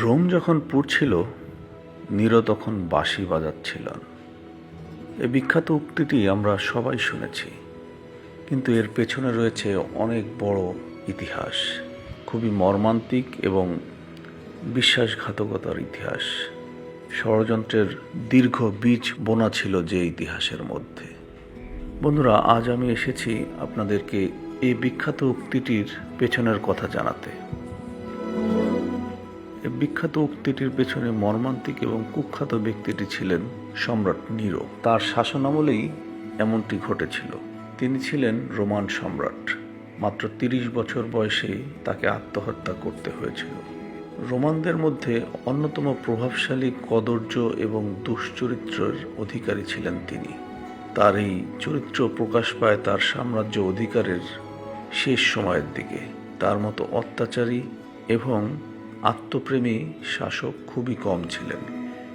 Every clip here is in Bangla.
রোম যখন পুড়ছিল নীর তখন বাঁশি বাজাচ্ছিলেন এ বিখ্যাত উক্তিটি আমরা সবাই শুনেছি, কিন্তু এর পেছনে রয়েছে অনেক বড় ইতিহাস, খুবই মর্মান্তিক এবং বিশ্বাসঘাতকতার ইতিহাস। ষড়যন্ত্রের দীর্ঘ বীজ বোনা ছিল যে ইতিহাসের মধ্যে। বন্ধুরা, আজ আমি এসেছি আপনাদেরকে এই বিখ্যাত উক্তিটির পেছনের কথা জানাতে। বিখ্যাত উক্তিটির পেছনে মর্মান্তিক এবং কুখ্যাত ব্যক্তিটি ছিলেন সম্রাট নিরো। তার শাসনামলেই এমনটি ঘটেছিল। তিনি ছিলেন রোমান সম্রাট। মাত্র তিরিশ বছর বয়সে তাকে আত্মহত্যা করতে হয়েছিল। রোমানদের মধ্যে অন্যতম প্রভাবশালী, কদর্য এবং দুশ্চরিত্রের অধিকারী ছিলেন তিনি। তার এই চরিত্র প্রকাশ পায় তার সাম্রাজ্য অধিকারের শেষ সময়ের দিকে। তার মতো অত্যাচারী এবং আত্মপ্রেমী শাসক খুবই কম ছিলেন।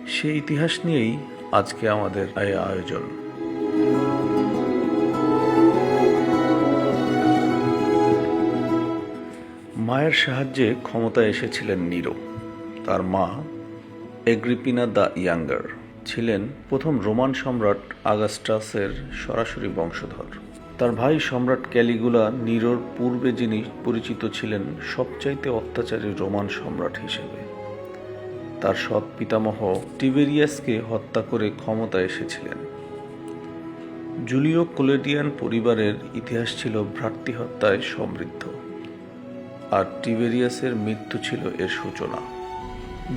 সেই ইতিহাস নিয়েই আজকে আমাদের এই আয়োজন। মায়ের সাহায্যে ক্ষমতায় এসেছিলেন নিরো তার মা এগ্রিপিনা দ্য ইয়াঙ্গার ছিলেন প্রথম রোমান সম্রাট আগাস্টাসের সরাসরি বংশধর। তার ভাই সম্রাট ক্যালিগুলা নিরোর পূর্বে যিনি পরিচিত ছিলেন, সবচাইতে অত্যাচারী রোমান সম্রাট হিসেবে। তার সৎ পিতামহ টিবেরিয়াসকে হত্যা করে ক্ষমতায় এসেছিলেন। জুলিও কোলেডিয়ান পরিবারের ইতিহাস ছিল ভ্রাতৃহত্যায় সমৃদ্ধ, আর টিবেরিয়াসের মৃত্যু ছিল এর সূচনা।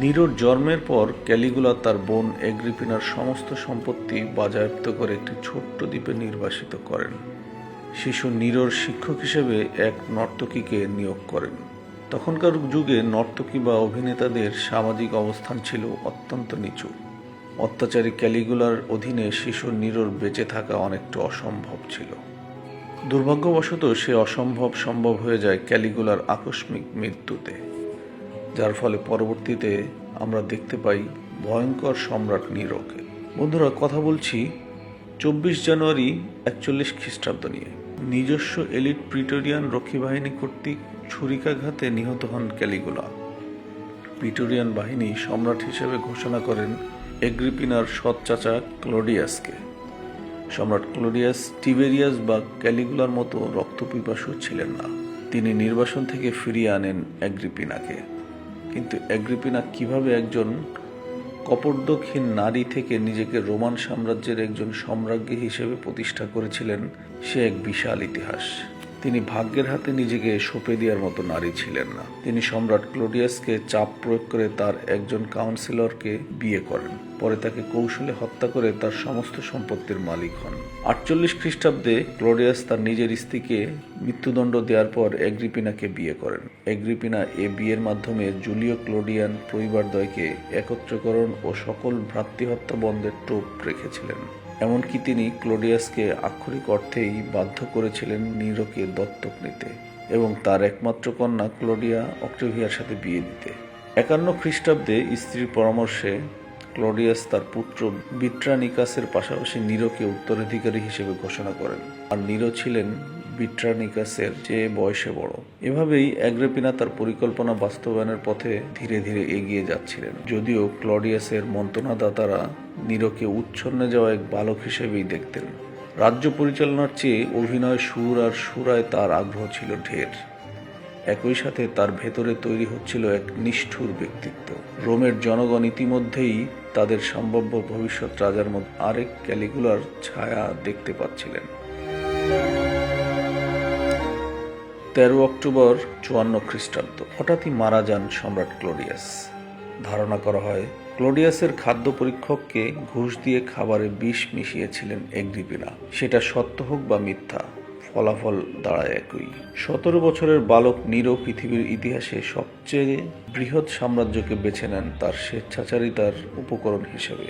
নিরোর জন্মের পর ক্যালিগুলা তার বোন এগ্রিপিনার সমস্ত সম্পত্তি বাজেয়াপ্ত করে একটি ছোট্ট দ্বীপে নির্বাসিত করেন। শিশু নিরোর শিক্ষক হিসেবে এক নর্তকীকে নিয়োগ করেন। তখনকার যুগে নর্তকী বা অভিনেতাদের সামাজিক অবস্থান ছিল অত্যন্ত নিচু। অত্যাচারী ক্যালিগুলার অধীনে শিশু নিরোর বেঁচে থাকা অনেকটা অসম্ভব ছিল। দুর্ভাগ্যবশত সে অসম্ভব সম্ভব হয়ে যায় ক্যালিগুলার আকস্মিক মৃত্যুতে, যার ফলে পরবর্তীতে আমরা দেখতে পাই ভয়ঙ্কর সম্রাট নিরোকে। বন্ধুরা, কথা বলছি চব্বিশ জানুয়ারি একচল্লিশ খ্রিস্টাব্দ নিয়ে নিজস্ব এলিট প্রিটোরিয়ান রক্ষী বাহিনী কর্তৃক ছুরিকাঘাতে নিহত হন ক্যালিগুলা। প্রিটোরিয়ান বাহিনী সম্রাট হিসেবে ঘোষণা করেন এগ্রিপিনার সৎ চাচা ক্লোডিয়াসকে। সম্রাট ক্লোডিয়াস টিবেরিয়াস বা ক্যালিগুলার মতো রক্তপিপাসু ছিলেন না। তিনি নির্বাসন থেকে ফিরিয়ে আনেন অ্যাগ্রিপিনাকে কিন্তু অ্যাগ্রিপিনা কীভাবে একজন কপর্দকহীন নারী থেকে নিজেকে রোমান সাম্রাজ্যের একজন সম্রাজ্ঞী হিসেবে প্রতিষ্ঠা করেছিলেন সে এক বিশাল ইতিহাস। তিনি ভাগ্যের হাতে নিজেকে সঁপে দেওয়ার মতো নারী ছিলেন না। তিনি সম্রাট ক্লোডিয়াসকে চাপ প্রয়োগ করে তার একজন কাউন্সিলরকে বিয়ে করেন। পরে তাকে কৌশলে হত্যা করে তার সমস্ত সম্পত্তির মালিক হন। আটচল্লিশ খ্রিস্টাব্দে ক্লোডিয়াস তার নিজের স্ত্রীকে মৃত্যুদণ্ড দেওয়ার পর এগ্রিপিনাকে বিয়ে করেন। এগ্রিপিনা এ বিয়ের মাধ্যমে জুলিও ক্লোডিয়ান পরিবারদ্বয়কে একত্রকরণ ও সকল ভ্রাতৃহত্যা বন্ধের টোপ রেখেছিলেন। এমনকি তিনি ক্লোডিয়াসকে আক্ষরিক অর্থেই বাধ্য করেছিলেন নিরোকে দত্তক নিতে এবং তার একমাত্র কন্যা ক্লোডিয়া অক্টোভিয়ার সাথে বিয়ে দিতে। একান্ন খ্রিস্টাব্দে স্ত্রীর পরামর্শে ক্লোডিয়াস তার পুত্র বিট্রানিকাসের পাশাপাশি নিরোকে উত্তরাধিকারী হিসেবে ঘোষণা করেন। আর নিরো ছিলেন বিট্রানিকাসের চেয়ে বয়সে বড়, এভাবেই অ্যাগ্রেপিনা তার পরিকল্পনা বাস্তবায়নের পথে ধীরে ধীরে এগিয়ে যাচ্ছিলেন। যদিও ক্লডিয়াসের মন্ত্রণাদাতারা নিরোকে উচ্ছন্নে যাওয়া এক বালক হিসেবেই দেখতেন। রাজ্য পরিচালনার চেয়ে অভিনয় সুর আর সুরায় তার আগ্রহ ছিল ঢের। একই সাথে তার ভেতরে তৈরি হচ্ছিল এক নিষ্ঠুর ব্যক্তিত্ব। রোমের জনগণ ইতিমধ্যেই তাদের সম্ভাব্য ভবিষ্যৎ রাজার মধ্যে আরেক ক্যালিগুলার ছায়া দেখতে পাচ্ছিলেন। তেরো অক্টোবর চুয়ান্ন খ্রিস্টাব্দ। হঠাৎই মারা যান সম্রাট ক্লোডিয়াস। ধারণা করা হয়, ক্লোডিয়াসের খাদ্য পরীক্ষককে ঘুষ দিয়ে খাবারে বিষ মিশিয়েছিলেন এগ্রিপিনা। সেটা সত্য হোক বা মিথ্যা, ফলাফল দাঁড়ায় একই। সতেরো বছরের বালক নিরো পৃথিবীর ইতিহাসে সবচেয়ে বৃহৎ সাম্রাজ্যকে বেছে নেন তার স্বেচ্ছাচারিতার উপকরণ হিসেবে।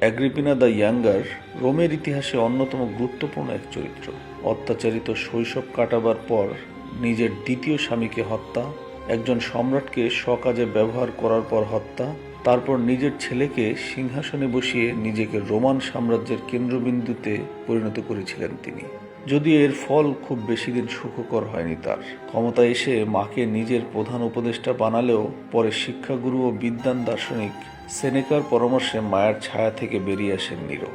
অ্যাগ্রিপিনা দ্য ইয়াঙ্গার রোমের ইতিহাসে অন্যতম গুরুত্বপূর্ণ এক চরিত্র। অত্যাচারিত শৈশব কাটাবার পর নিজের দ্বিতীয় স্বামীকে হত্যা, একজন সম্রাটকে সকাজে ব্যবহার করার পর হত্যা, তারপর নিজের ছেলেকে সিংহাসনে বসিয়ে নিজেকে রোমান সাম্রাজ্যের কেন্দ্রবিন্দুতে পরিণত করেছিলেন তিনি। যদি এর ফল খুব বেশি দিন সুখকর হয়নি তার। ক্ষমতা এসে মাকে নিজের প্রধান উপদেষ্টা বানালেও পরে শিক্ষাগুরু ও বিদ্যান দার্শনিক সেনেকার পরামর্শে মায়ের ছায়া থেকে বেরিয়ে আসেন নিরো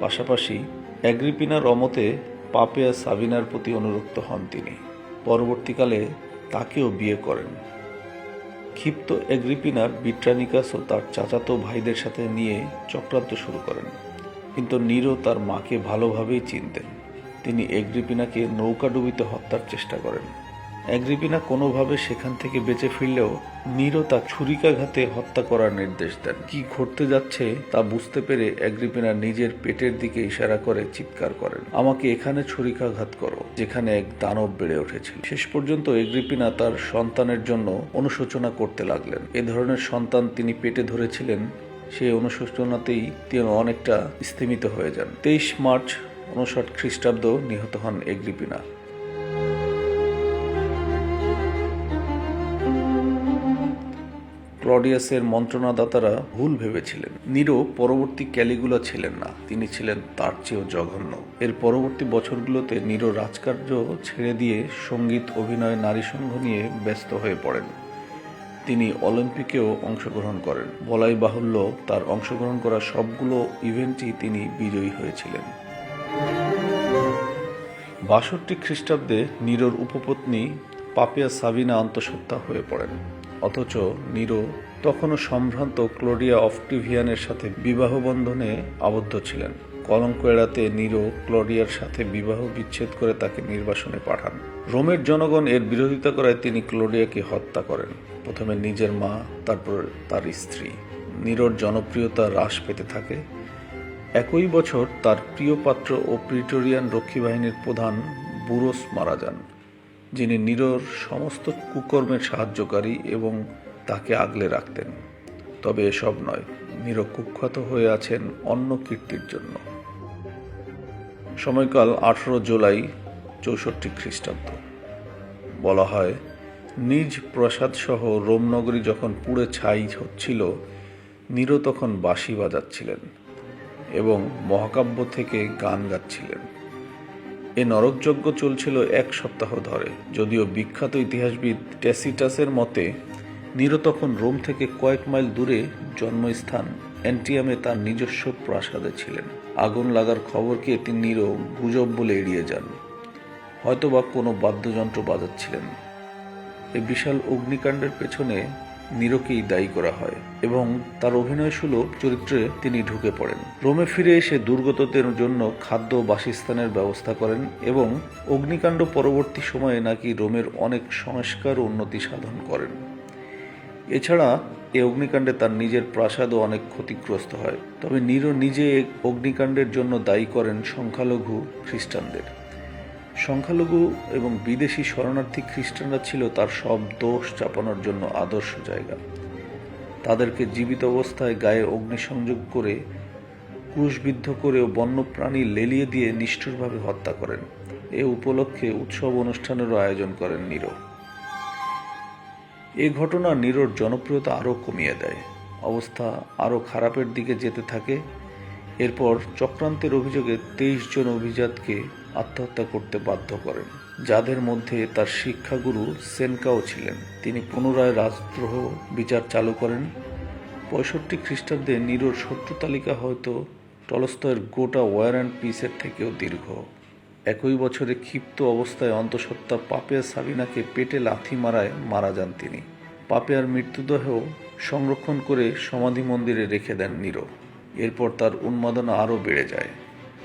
পাশাপাশি অ্যাগ্রিপিনার অমতে পাপেয়া সাবিনার প্রতি অনুরক্ত হন তিনি। পরবর্তীকালে তাকেও বিয়ে করেন। ক্ষিপ্ত অ্যাগ্রিপিনা বিট্রানিকাস ও তার চাচাতো ভাইদের সাথে নিয়ে চক্রান্ত শুরু করেন। কিন্তু নিরো তার মাকে ভালোভাবেই চিনতেন। তিনি এগ্রিপিনাকে নৌকাডুবিতে হত্যার চেষ্টা করেন। অ্যাগ্রিপিনা কোনোভাবে সেখান থেকে বেঁচে ফিরলেও নিরো তা ছুরিকাঘাতে হত্যা করার নির্দেশ দেন। কি ঘটতে যাচ্ছে তা বুঝতে পেরে অ্যাগ্রিপিনা নিজের পেটের দিকে ইশারা করে চিৎকার করেন, আমাকে এখানে ছুরিকাঘাত করো, যেখানে এক দানব বেড়ে উঠেছিল। শেষ পর্যন্ত এগ্রিপিনা তার সন্তানের জন্য অনুশোচনা করতে লাগলেন। এ ধরনের সন্তান তিনি পেটে ধরেছিলেন, সেই অনুশোচনাতেই তিনি অনেকটা স্থিমিত হয়ে যান। তেইশ মার্চ উনষাট খ্রিস্টাব্দ নিহত হন এগ্রিপিনা ক্লডিয়াসের মন্ত্রণাদাতারা ভুল ভেবেছিলেন। নিরো পরবর্তী ক্যালিগুলা ছিলেন না, তিনি ছিলেন তার চেয়েও জঘন্য। এর পরবর্তী বছরগুলোতে নিরো রাজকার্য ছেড়ে দিয়ে সংগীত, অভিনয় নারী সংঘ নিয়ে ব্যস্ত হয়ে পড়েন। তিনি অলিম্পিকেও অংশগ্রহণ করেন। বলাই বাহুল্য, তার অংশগ্রহণ করা সবগুলো ইভেন্টই তিনি বিজয়ী হয়েছিলেন। বাষট্টি খ্রিস্টাব্দে নিরোর উপপত্নী পাপিয়া সাবিনা অন্তঃসত্ত্বা হয়ে পড়েন। অথচ নিরো তখনও সম্ভ্রান্ত ক্লোডিয়া অফটিভিয়ানের সাথে বিবাহ বন্ধনে আবদ্ধ ছিলেন। কলঙ্ক এড়াতে নিরো ক্লোডিয়ার সাথে বিবাহ বিচ্ছেদ করে তাকে নির্বাসনে পাঠান। রোমের জনগণ এর বিরোধিতা করায় তিনি ক্লোডিয়াকে হত্যা করেন। প্রথমে নিজের মা, তারপর তার স্ত্রী। নিরোর জনপ্রিয়তা হ্রাস পেতে থাকে। একই বছর তার প্রিয় পাত্র ও প্রিটোরিয়ান রক্ষী বাহিনীর প্রধান বুরোস মারা যান, যিনি নিরোর সমস্ত কুকর্মের সাহায্যকারী এবং তাকে আগলে রাখতেন। তবে এসব নয়, নিরো কুখ্যাত হয়ে আছেন অন্য কীর্তির জন্য। সময়কাল আঠেরো জুলাই চৌষট্টি খ্রিস্টাব্দ। বলা হয়, নিজ প্রসাদসহ রোমনগরী যখন পুড়ে ছাই হচ্ছিল, নিরো তখন বাঁশি বাজাচ্ছিলেন। মহাকাব্য থেকে গান গাচ্ছিলেন। এ নরকযজ্ঞ চলছিল এক সপ্তাহ ধরে, যদিও বিখ্যাত ইতিহাসবিদ ট্যাসিটাসের মতে, নিরো তখন রোম থেকে কয়েক মাইল দূরে জন্মস্থান অ্যান্টিয়ামে তার নিজস্ব প্রাসাদে ছিলেন। আগুন লাগার খবরকে তিনি নিরো গুজব বলে এড়িয়ে যান। হয়তোবা কোনো বাদ্যযন্ত্র বাজাচ্ছিলেন। এই বিশাল অগ্নিকাণ্ডের পেছনে নিরোকেই দায়ী করা হয় এবং তার অভিনয়সুলভ চরিত্রে তিনি ঢুকে পড়েন। রোমে ফিরে এসে দুর্গতদের জন্য খাদ্য বাসস্থানের ব্যবস্থা করেন এবং অগ্নিকাণ্ড পরবর্তী সময়ে নাকি রোমের অনেক সংস্কার উন্নতি সাধন করেন। এছাড়া এই অগ্নিকাণ্ডে তার নিজের প্রাসাদও অনেক ক্ষতিগ্রস্ত হয়। তবে নিরো নিজে অগ্নিকাণ্ডের জন্য দায়ী করেন সংখ্যালঘু খ্রিস্টানদের। সংখ্যালঘু এবং বিদেশি শরণার্থী খ্রিস্টানরা ছিল তার সব দোষ চাপানোর জন্য আদর্শ জায়গা। তাদেরকে জীবিত অবস্থায় গায়ে অগ্নিসংযোগ করে, ক্রুশবিদ্ধ করে ও বন্যপ্রাণী লেলিয়ে দিয়ে নিষ্ঠুরভাবে হত্যা করেন। এ উপলক্ষে উৎসব অনুষ্ঠানেরও আয়োজন করেন নিরো। এ ঘটনা নিরোর জনপ্রিয়তা আরও কমিয়ে দেয়। অবস্থা আরও খারাপের দিকে যেতে থাকে। এরপর চক্রান্তের অভিযোগে তেইশ জন অভিজাতকে আত্মহত্যা করতে বাধ্য করেন। যাদের মধ্যে তার শিক্ষাগুরু সেনকাও ছিলেন। তিনি পুনরায় রাজদ্রোহ বিচার চালু করেন। পঁয়ষট্টি খ্রিস্টাব্দে নিরোর শত্রু তালিকা হয়তো টলস্তয়ের গোটা ওয়ার অ্যান্ড পিসের থেকেও দীর্ঘ। একই বছরে ক্ষিপ্ত অবস্থায় অন্তঃসত্ত্বা পাপিয়া সাবিনাকে পেটে লাথি মারায় মারা যান তিনি। পাপিয়ার মৃত্যুদেহ সংরক্ষণ করে সমাধি মন্দিরে রেখে দেন নিরো। এরপর তার উন্মাদনা আরও বেড়ে যায়।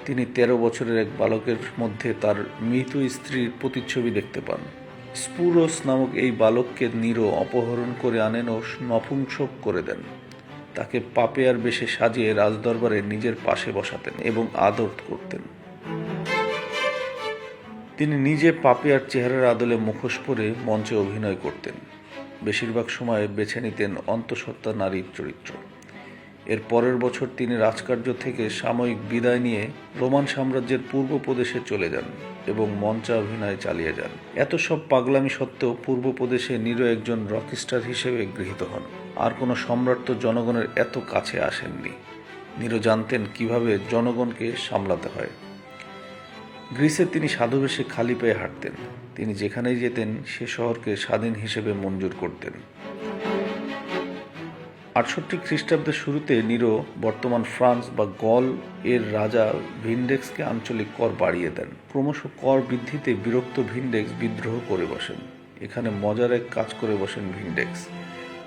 তিনি তেরো বছরের এক বালকের মধ্যে তার মৃত স্ত্রীর প্রতিচ্ছবি দেখতে পান। স্পুরস নামক এই বালককে নিরো অপহরণ করে আনেন ও নপুংসক করে দেন। তাকে পাপেয়ার বেশে সাজিয়ে রাজদরবারে নিজের পাশে বসাতেন এবং আদর করতেন। তিনি নিজে পাপিয়ার চেহারার আদলে মুখোশ পরে মঞ্চে অভিনয় করতেন। বেশিরভাগ সময় বেছে নিতেন অন্তঃসত্ত্বা নারীর চরিত্র। এর পরের বছর তিনি রাজকার্য থেকে সাময়িক বিদায় নিয়ে রোমান সাম্রাজ্যের পূর্ব প্রদেশে চলে যান এবং মঞ্চা অভিনয় চালিয়ে যান। এত সব পাগলামি সত্ত্বেও পূর্ব প্রদেশে নিরো একজন রকস্টার হিসেবে গৃহীত হন। আর কোনো সম্রাট তো জনগণের এত কাছে আসেননি। নিরো জানতেন কীভাবে জনগণকে সামলাতে হয়। গ্রিসে তিনি সাধুবেশে খালি পেয়ে হাঁটতেন। তিনি যেখানেই যেতেন সে শহরকে স্বাধীন হিসেবে মঞ্জুর করতেন। আটষট্টি খ্রিস্টাব্দের শুরুতে নিরো বর্তমান ফ্রান্স বা গল এর রাজা ভিনডেক্সকে আঞ্চলিক কর বাড়িয়ে দেন। ক্রমশ কর বৃদ্ধিতে বিরক্ত ভিনডেক্স বিদ্রোহ করে বসেন। এখানে মজার এক কাজ করে বসেন ভিনডেক্স।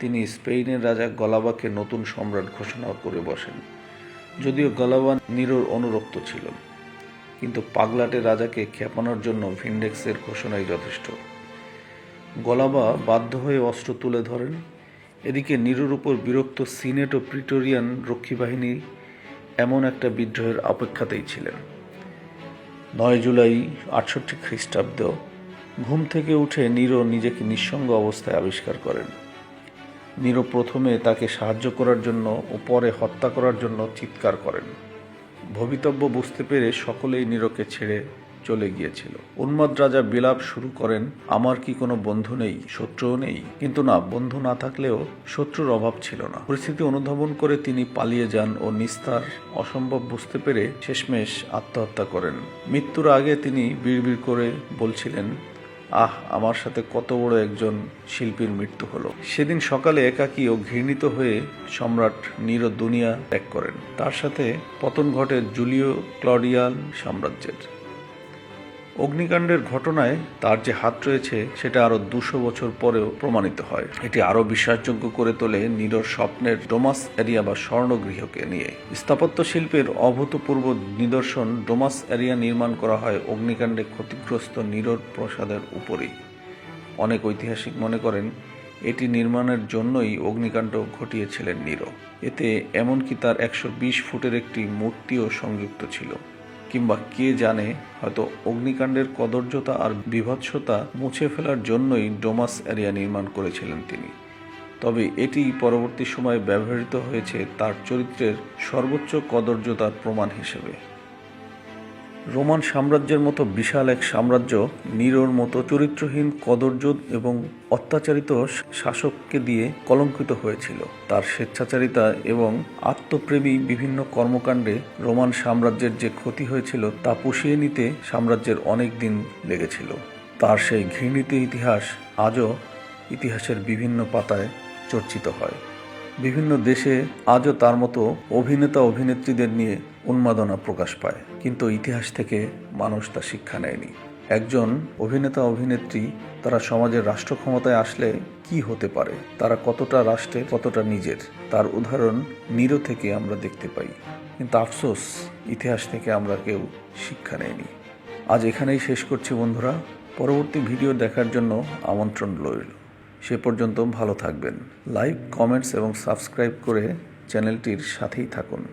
তিনি স্পেনের রাজা গলাবাকে নতুন সম্রাট ঘোষণা করে বসেন। যদিও গলাবা নিরোর অনুরক্ত ছিল কিন্তু পাগলাটে রাজাকে খেপানোর জন্য ভিনডেক্সের ঘোষণাই যথেষ্ট। গলাবা বাধ্য হয়ে অস্ত্র তুলে ধরেন। এদিকে নিরুর উপর বিরক্ত সিনেট ও প্রিটোরিয়ান রক্ষী বাহিনী এমন একটা বিদ্রোহের অপেক্ষাতেই ছিলেন। নয় জুলাই আটষট্টি খ্রিস্টাব্দ, ঘুম থেকে উঠে নিরো নিজেকে নিঃসঙ্গ অবস্থায় আবিষ্কার করেন। নিরো প্রথমে তাকে সাহায্য করার জন্য ও পরে হত্যা করার জন্য চিৎকার করেন। ভবিতব্য বুঝতে পেরে সকলেই নিরোকে ছেড়ে চলে গিয়েছিল। উন্মাদ রাজা বিলাপ শুরু করেন, আমার কি কোনো বন্ধু নেই, শত্রুও নেই? কিন্তু না, বন্ধু না থাকলেও শত্রুর অভাব ছিল না। পরিস্থিতি অনুধাবন করে তিনি পালিয়ে যান ও নিস্তার অসম্ভব বুঝতে পেরে শেষমেশ আত্মহত্যা করেন। মৃত্যুর আগে তিনি বিড়বিড় করে বলছিলেন, আহ, আমার সাথে কত বড় একজন শিল্পীর মৃত্যু হলো। সেদিন সকালে একাকী ও ঘৃণিত হয়ে সম্রাট নিরো দুনিয়া ত্যাগ করেন। তার সাথে পতন ঘটে জুলিও ক্লডিয়ান সাম্রাজ্যের। অগ্নিকাণ্ডের ঘটনায় তার যে হাত রয়েছে, সেটা আরও দুশো বছর পরেও প্রমাণিত হয়। এটি আরও বিশ্বাসযোগ্য করে তোলে নিরোর স্বপ্নের ডোমাস এরিয়া বা স্বর্ণগৃহকে নিয়ে। স্থাপত্য শিল্পের অভূতপূর্ব নিদর্শন ডোমাস এরিয়া নির্মাণ করা হয় অগ্নিকাণ্ডে ক্ষতিগ্রস্ত নিরোর প্রসাদের উপরেই। অনেক ঐতিহাসিক মনে করেন, এটি নির্মাণের জন্যই অগ্নিকাণ্ড ঘটিয়েছিলেন নিরো। এতে এমনকি তার একশো বিশ ফুটের একটি মূর্তিও সংযুক্ত ছিল। কিংবা কে জানে, হয়তো অগ্নিকাণ্ডের কদর্যতা আর বিভৎসতা মুছে ফেলার জন্যই ডোমাস এরিয়া নির্মাণ করেছিলেন তিনি। তবে এটি পরবর্তী সময়ে ব্যবহৃত হয়েছে তার চরিত্রের সর্বোচ্চ কদর্যতার প্রমাণ হিসেবে। রোমান সাম্রাজ্যের মতো বিশাল এক সাম্রাজ্য নিরোর মতো চরিত্রহীন কদর্য এবং অত্যাচারিত শাসককে দিয়ে কলঙ্কিত হয়েছিল। তার স্বেচ্ছাচারিতা এবং আত্মপ্রেমী বিভিন্ন কর্মকাণ্ডে রোমান সাম্রাজ্যের যে ক্ষতি হয়েছিল তা পুষিয়ে নিতে সাম্রাজ্যের অনেক দিন লেগেছিল। তার সেই ঘৃণিত ইতিহাস আজও ইতিহাসের বিভিন্ন পাতায় চর্চিত হয়। বিভিন্ন দেশে আজও তার মতো অভিনেতা অভিনেত্রীদের নিয়ে উন্মাদনা প্রকাশ পায়। কিন্তু ইতিহাস থেকে মানুষ তা শিক্ষা নেয়নি। একজন অভিনেতা অভিনেত্রী তারা সমাজের রাষ্ট্র ক্ষমতায় আসলে কি হতে পারে? তারা কতটা রাষ্ট্রে কতটা নিজের? তার উদাহরণ নিরো থেকে আমরা দেখতে পাই। কিন্তু আফসোস, ইতিহাস থেকে আমরা কেউ শিক্ষা নেয়নি। আজ এখানেই শেষ করছি বন্ধুরা। পরবর্তী ভিডিও দেখার জন্য আমন্ত্রণ রইল। সে পর্যন্ত ভালো থাকবেন। লাইক কমেন্টস এবং সাবস্ক্রাইব করে চ্যানেলটির সাথেই থাকুন।